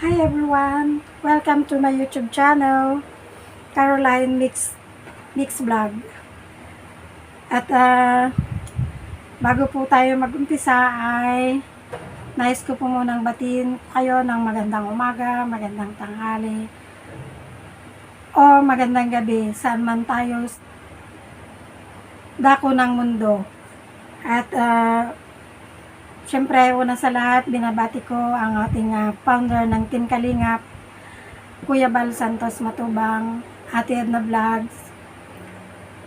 Hi everyone! Welcome to my YouTube channel, Caroline Mix Mix Vlog. At ah, bago po tayo mag-umpisa ay nais ko po munang batiin kayo ng magandang umaga, magandang tanghali, o magandang gabi saan man tayo dako ng mundo. At ah, Siyempre, una sa lahat, binabati ko ang ating ah, founder ng Team Kalingap, Kuya Bal Santos Matubang, Ate Edna Vlogs,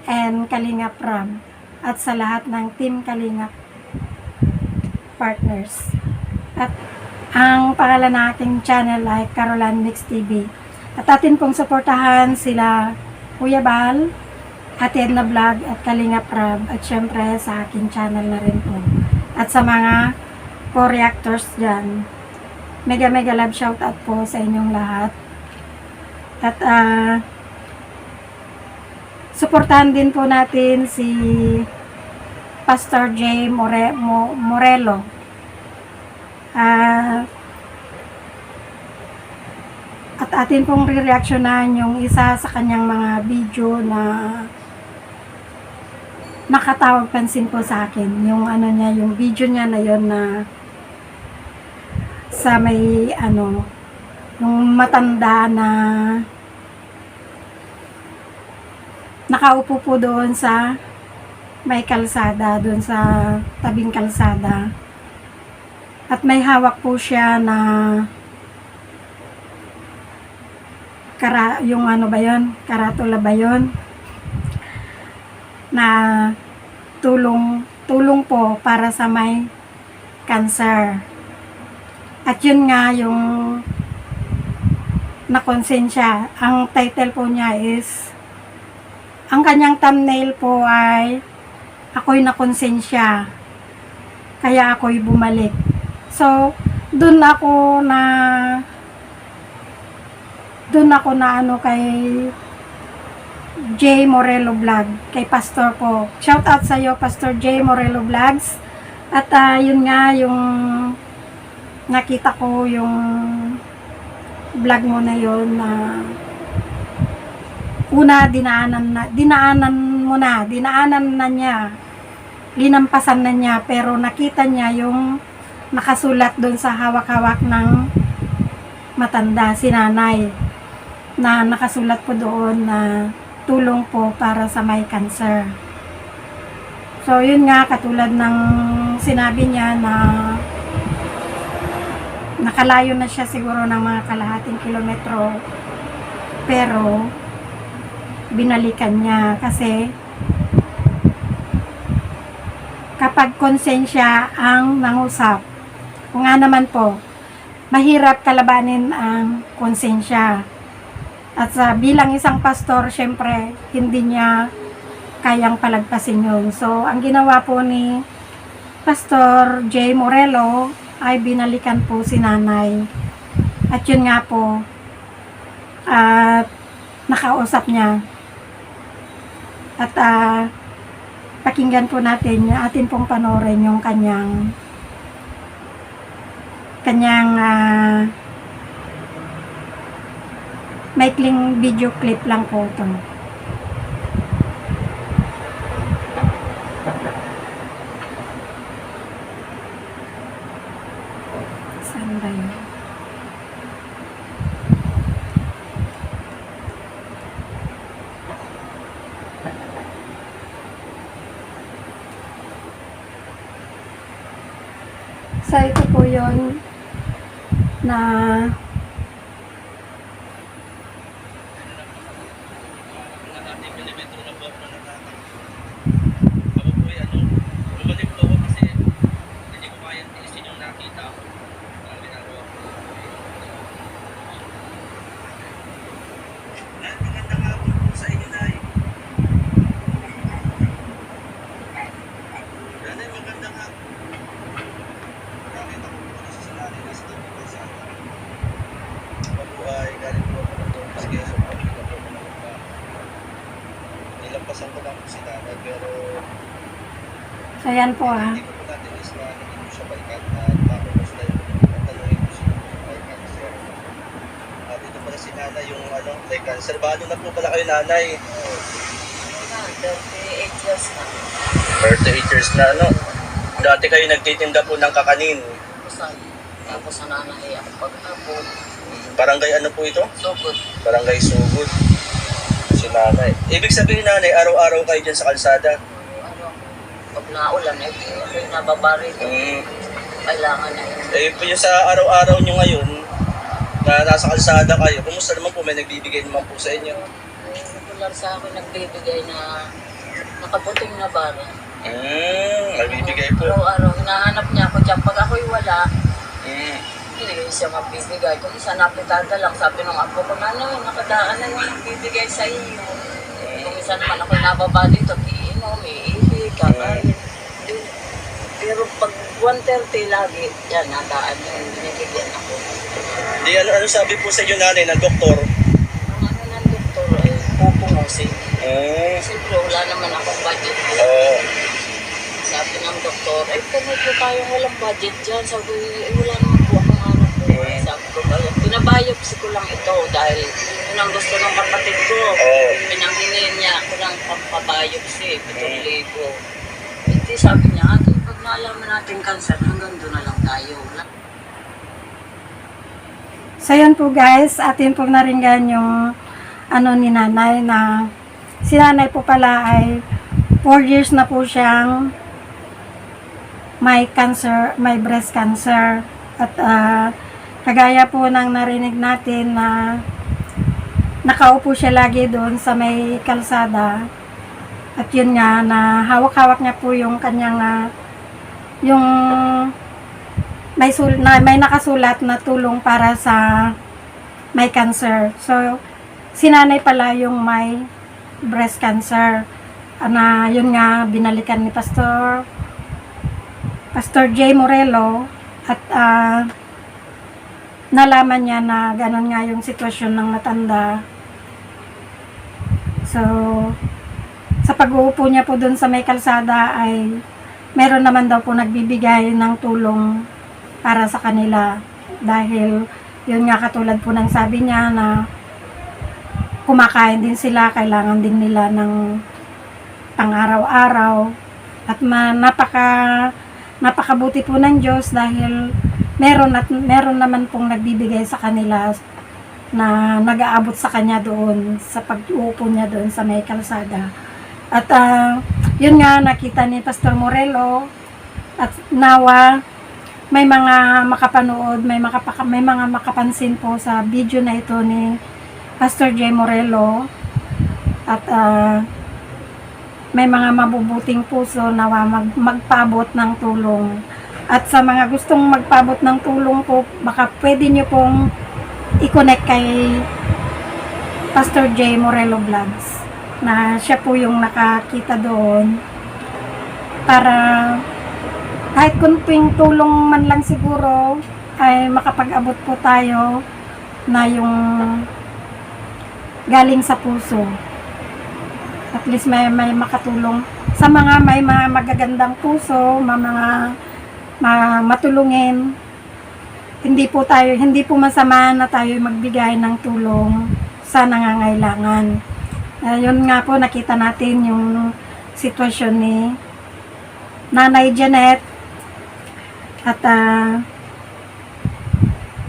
and Kalingap Ram. At sa lahat ng Team Kalingap partners. At ang pangalan ng ating channel ay Caroline Mix TV. At atin pong suportahan sila Kuya Bal, Ate Edna Vlog at Kalingap Rab at syempre sa aking channel na rin po. At sa mga co-reactors dyan, mega mega love shout out po sa inyong lahat. At ah suportahan din po natin si Pastor J. More, Mo, Morelo. Ah at atin pong re-reactionan yung isa sa kanyang mga video na nakatawag pansin po sa akin. Yung ano niya, yung video niya na yon na sa may ano, yung matanda na nakaupo po doon sa may kalsada, doon sa tabing kalsada. At may hawak po siya na kara, yung ano ba yon karatula ba yon na tulong tulong po para sa may cancer. At yun nga yung nakonsensya. Ang title po niya is ang kanyang thumbnail po ay ako'y nakonsensya. Kaya ako'y bumalik. So, dun ako na dun ako na ano kay J. Morelo Vlog, kay Pastor po. Shout out sa iyo, Pastor J. Morelo Vlogs. At ah, yun nga, yung nakita ko yung vlog mo na yun na una, dinaanan, na, dinaanan mo na, dinaanan na niya, linampasan na niya, pero nakita niya yung nakasulat doon sa hawak-hawak ng matanda, si nanay, na nakasulat po doon na tulong po para sa may cancer. So, yun nga, katulad ng sinabi niya na nakalayo na siya siguro ng mga kalahating kilometro pero binalikan niya kasi kapag konsensya ang nangusap kung nga naman po mahirap kalabanin ang konsensya at sa bilang isang pastor, syempre, hindi niya kayang palagpasin yun. So, ang ginawa po ni Pastor J. Morelo ay binalikan po si nanay. At yun nga po, at nakausap niya. At ah, pakinggan po natin, atin pong panorin yung kanyang kanyang ah, maikling video clip lang po ito. Saan ba yun? So, ito po yun na Kalahating milimetro na po ako natatak. Ako po ay ano, bumalik po ako kasi hindi ko kaya tiisin yung nakita ko. Ang ginagawa ko. Nay, magandang hapon po sa inyo, Nay. Nanay, magandang hapon. Nakita ko po na sa salari na sa tabi ko sa Ako po ay galing po ako ng Thomas Quezon. Pagkita po ako ng iba. Nilampasan ko lang po si nanay pero So, yan po ah. hindi ko po natin is na hindi ko siya balikan at tapos sila yung tanongin ko siya yung balikan kasi si nanay yung ano, may cancer. Paano na po pala kayo nanay? 38 years na. 38 years na ano. Dati kayo nagtitinda po ng kakanin. Tapos, tapos nananahi ako paghapon. Barangay ano po ito? Sugod. Barangay Sugod. Si nanay. Ibig sabihin nanay, araw-araw kayo dyan sa kalsada. Pag naulan, eh, ako yung nababari. Mm. Kailangan na yun. Eh, po yung sa araw-araw nyo ngayon, na nasa kalsada kayo, kumusta naman po? May nagbibigay naman po sa inyo. Regular sa akin nagbibigay na nakaputing na bara. Mm, nagbibigay po. Araw-araw, hinahanap niya ako dyan. Pag ako'y wala, Mm. hindi siya magbibigay. Kung isa napitada lang, sabi ng apo ko, nanay, nakadaan na yung nagbibigay sa iyo. Kung isa naman ako'y nababa dito, iinom, iihi, Di- Pero pag 1.30 lagi, yan, nadaan yung binibigyan ako. Di ano, ano sabi po sa inyo nanay ng doktor? Ang ano ng doktor ay pupungusin. Mm. Siyempre, wala naman akong budget. Oo. Sabi ng doktor, ay kung po tayong walang budget dyan. Sabi eh, wala naman po akong hanap po. Sabi ko, pinabiopsy ko lang ito dahil yun ang gusto ng kapatid ko. Oo. Pinanghingi niya ako ng pampabiopsy, 7,000. Hindi sabi niya, ate, pag naalaman natin cancer, hanggang doon na lang tayo. Wala. So yun po guys, atin po naringgan yung ano ni nanay na si nanay po pala ay 4 years na po siyang may cancer, may breast cancer. At ah, kagaya po ng narinig natin na nakaupo siya lagi doon sa may kalsada. At yun nga, na hawak-hawak niya po yung kanyang, ah, yung may sul na may nakasulat na tulong para sa may cancer. So, si nanay pala yung may breast cancer. Na yun nga binalikan ni Pastor Pastor J. Morello at ah, nalaman niya na ganun nga yung sitwasyon ng matanda. So, sa pag-uupo niya po dun sa may kalsada ay meron naman daw po nagbibigay ng tulong para sa kanila. Dahil yun nga katulad po ng sabi niya na kumakain din sila, kailangan din nila ng pang-araw-araw. At ma, napaka napakabuti po ng Diyos dahil meron at meron naman pong nagbibigay sa kanila na nag-aabot sa kanya doon sa pag-uupo niya doon sa may kalsada. At ah, yun nga nakita ni Pastor Morello at nawa may mga makapanood, may makapaka, may mga makapansin po sa video na ito ni Pastor J. Morello at ah, may mga mabubuting puso na mag, magpabot ng tulong. At sa mga gustong magpabot ng tulong po, baka pwede nyo pong i-connect kay Pastor J. Morello Vlogs na siya po yung nakakita doon para kahit kunting tulong man lang siguro ay makapag-abot po tayo na yung galing sa puso. At least may, may makatulong sa mga may mga magagandang puso, mga, mga ma- matulungin. Hindi po tayo, hindi po masama na tayo magbigay ng tulong sa nangangailangan. Ayun nga po, nakita natin yung sitwasyon ni Nanay Janet at ah,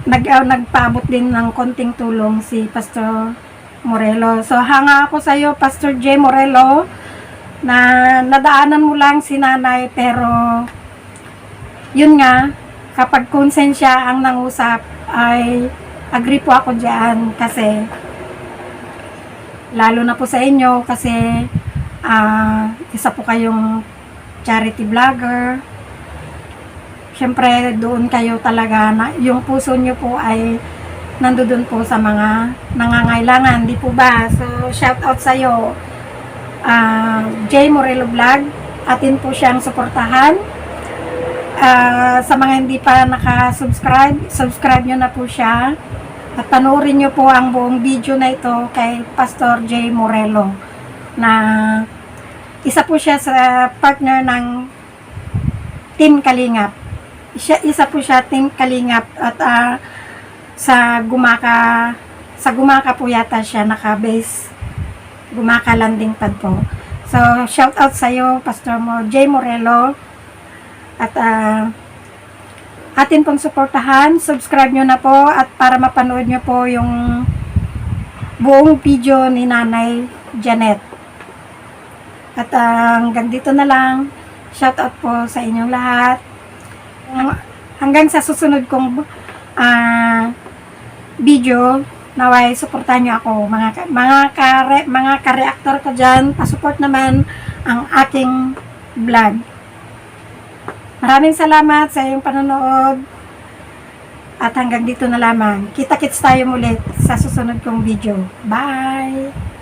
nag, ah, nagpaabot din ng konting tulong si Pastor Morello. So, hanga ako sa iyo, Pastor J. Morello, na nadaanan mo lang si nanay, pero yun nga, kapag konsensya ang nangusap, ay agree po ako dyan kasi lalo na po sa inyo kasi ah, isa po kayong charity vlogger. Siyempre, doon kayo talaga, na, yung puso nyo po ay nandoon po sa mga nangangailangan, di po ba? So, shout out sa iyo, ah, J. Morello Vlog, atin po siyang suportahan. Ah, sa mga hindi pa naka-subscribe, subscribe nyo na po siya. At panoorin nyo po ang buong video na ito kay Pastor J. Morello na isa po siya sa partner ng Team Kalingap. Siya, isa po siya Team Kalingap at ah, sa Gumaka sa Gumaka po yata siya naka-base. Gumaka landing pad po. So, shout out sa iyo, Pastor Mo, J. Morelo. At ah, atin pong suportahan. Subscribe nyo na po at para mapanood nyo po yung buong video ni Nanay Janet. At ah, hanggang dito na lang. Shout out po sa inyong lahat. Ang- Hanggang sa susunod kong ah, video, naway suportahan niyo ako mga mga kare, mga ka-reactor ko diyan, pa-support naman ang aking vlog. Maraming salamat sa iyong panonood. At hanggang dito na lamang. Kita-kits tayo mulit sa susunod kong video. Bye!